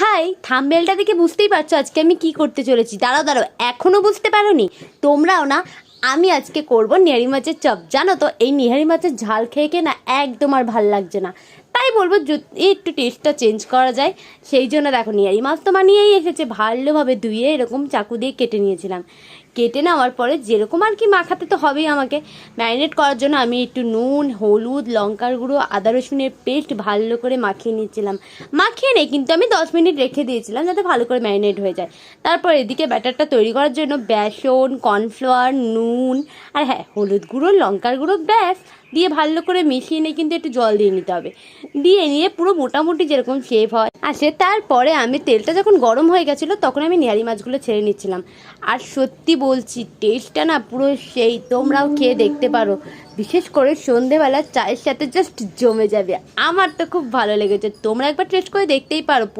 High থামবেলটা দেখে বুঝতেই পারছ আজকে আমি কি করতে চলেছি। দাঁড়াও দাঁড়াও এখনও বুঝতে পারোনি। তোমরাও না, আমি আজকে করব নিহারি মাছের চপ। জানো তো, এই নিহারি মাছের ঝাল খেয়ে খেয়ে না একদম আর ভালো লাগছে না। তাই বলব, যদি একটু টেস্টটা চেঞ্জ করা যায়, সেই জন্য দেখো, নিহারি মাছ তো মানিয়েই এসেছে। ভালোভাবে ধুয়ে এরকম চাকু দিয়ে কেটে নিয়েছিলাম। কেটে নেওয়ার পরে যেরকম আর কি মাখাতে তো হবেই আমাকে। ম্যারিনেট করার জন্য আমি একটু নুন, হলুদ, লঙ্কার গুঁড়ো, আদা রসুনের পেস্ট ভালো করে মাখিয়ে নিয়েছিলাম। মাখিয়ে নেই, কিন্তু আমি দশ মিনিট রেখে দিয়েছিলাম যাতে ভালো করে ম্যারিনেট হয়ে যায়। তারপর এদিকে ব্যাটারটা তৈরি করার জন্য বেসন, কর্নফ্লাওয়ার, নুন আর হ্যাঁ হলুদ গুঁড়ো, লঙ্কার গুঁড়ো ব্যাস। দিয়ে ভালো করে মিশিয়ে নিয়ে কিন্তু একটু জল দিয়ে নিতে হবে। দিয়ে নিয়ে পুরো মোটামুটি যেরকম শেপ হয়। আসে তারপরে আমি তেলটা যখন গরম হয়ে গেছিল, তখন আমি নেহারি মাছগুলো ছেড়ে নিচ্ছিলাম। আর সত্যি বলছি টেস্টটা না পুরো সেই, তোমরাও খেয়ে দেখতে পারো। বিশেষ করে সন্ধেবেলা চায়ের সাথে জাস্ট জমে যাবে। আমার তো খুব ভালো লেগেছে। তোমরা একবার টেস্ট করে দেখতেই পারো।